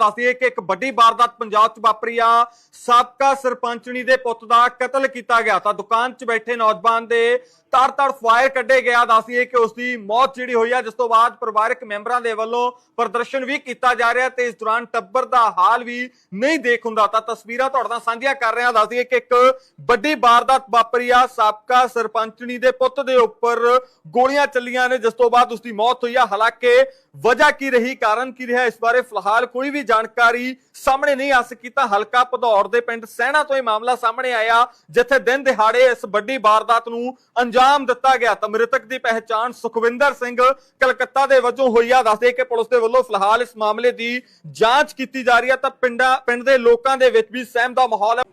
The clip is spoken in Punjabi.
ਦੱਸਦੀਏ ਕਿ ਇੱਕ ਵੱਡੀ ਵਾਰਦਾਤ ਪੰਜਾਬ 'ਚ ਵਾਪਰੀ ਆ। ਸਾਬਕਾ ਸਰਪੰਚਣੀ ਦੇ ਪੁੱਤ ਦਾ ਕਤਲ ਕੀਤਾ ਗਿਆ ਤਾਂ ਦੁਕਾਨ 'ਚ ਬੈਠੇ ਨੌਜਵਾਨ ਦੇ ਤੜ-ਤੜ ਫਾਇਰ ਕੱਢੇ ਗਿਆ ਦੱਸਦੀਏ ਕਿ ਉਸ ਦੀ ਮੌਤ ਜਿਹੜੀ ਹੋਈ ਆ, ਜਿਸ ਤੋਂ ਬਾਅਦ ਪਰਿਵਾਰਕ ਮੈਂਬਰਾਂ ਦੇ ਵੱਲੋਂ ਪ੍ਰਦਰਸ਼ਨ ਵੀ ਕੀਤਾ ਜਾ ਰਿਹਾ ਤੇ ਇਸ ਦੌਰਾਨ ਟੱਬਰ ਦਾ ਹਾਲ ਵੀ ਨਹੀਂ ਦੇਖ ਹੁੰਦਾ। ਤਾਂ ਤਸਵੀਰਾਂ ਤੁਹਾਡੇ ਨਾਲ ਸਾਂਝੀਆਂ ਕਰ ਰਹੇ। ਹਾਂ ਦੱਸਦੀਏ ਕਿ ਇੱਕ ਵੱਡੀ ਵਾਰਦਾਤ ਵਾਪਰੀ ਆ। ਸਾਬਕਾ ਸਰਪੰਚਣੀ ਦੇ ਪੁੱਤ ਦੇ ਉੱਪਰ ਗੋਲੀਆਂ ਚੱਲੀਆਂ ਨੇ, ਜਿਸ ਤੋਂ ਬਾਅਦ ਉਸ ਦੀ ਮੌਤ ਹੋਈ ਆ। ਹਾਲਾਂਕਿ ਵਜ੍ਹਾ ਕੀ ਰਹੀ, ਕਾਰਨ ਕੀ ਰਿਹਾ, ਇਸ ਬਾਰੇ ਫਿਲਹਾਲ ਕੋਈ ਵੀ ਜਾਣਕਾਰੀ ਸਾਹਮਣੇ ਨਹੀਂ ਆ ਸਕੀ ਤਾਂ ਹਲਕਾ ਭਦੌੜ ਦੇ ਪਿੰਡ ਸਹਿਣਾ ਤੋਂ ਇਹ ਮਾਮਲਾ ਸਾਹਮਣੇ ਆਇਆ, ਜਿੱਥੇ ਦਿਨ ਦਿਹਾੜੇ ਇਸ ਵੱਡੀ ਵਾਰਦਾਤ ਨੂੰ ਅੰਜਾਮ ਦਿੱਤਾ ਗਿਆ। ਤਾਂ ਮ੍ਰਿਤਕ ਦੀ ਪਹਿਚਾਣ ਸੁਖਵਿੰਦਰ ਸਿੰਘ ਕਲਕੱਤਾ ਦੇ ਵਜੋਂ ਹੋਈ ਆ। ਦੱਸਦੇ ਕਿ ਪੁਲਿਸ ਦੇ ਵੱਲੋਂ ਫਿਲਹਾਲ ਇਸ ਮਾਮਲੇ ਦੀ ਜਾਂਚ ਕੀਤੀ ਜਾ ਰਹੀ ਹੈ ਤਾਂ ਪਿੰਡਾਂ ਪਿੰਡ ਦੇ ਲੋਕਾਂ ਦੇ ਵਿੱਚ ਵੀ ਸਹਿਮ ਦਾ ਮਾਹੌਲ ਹੈ।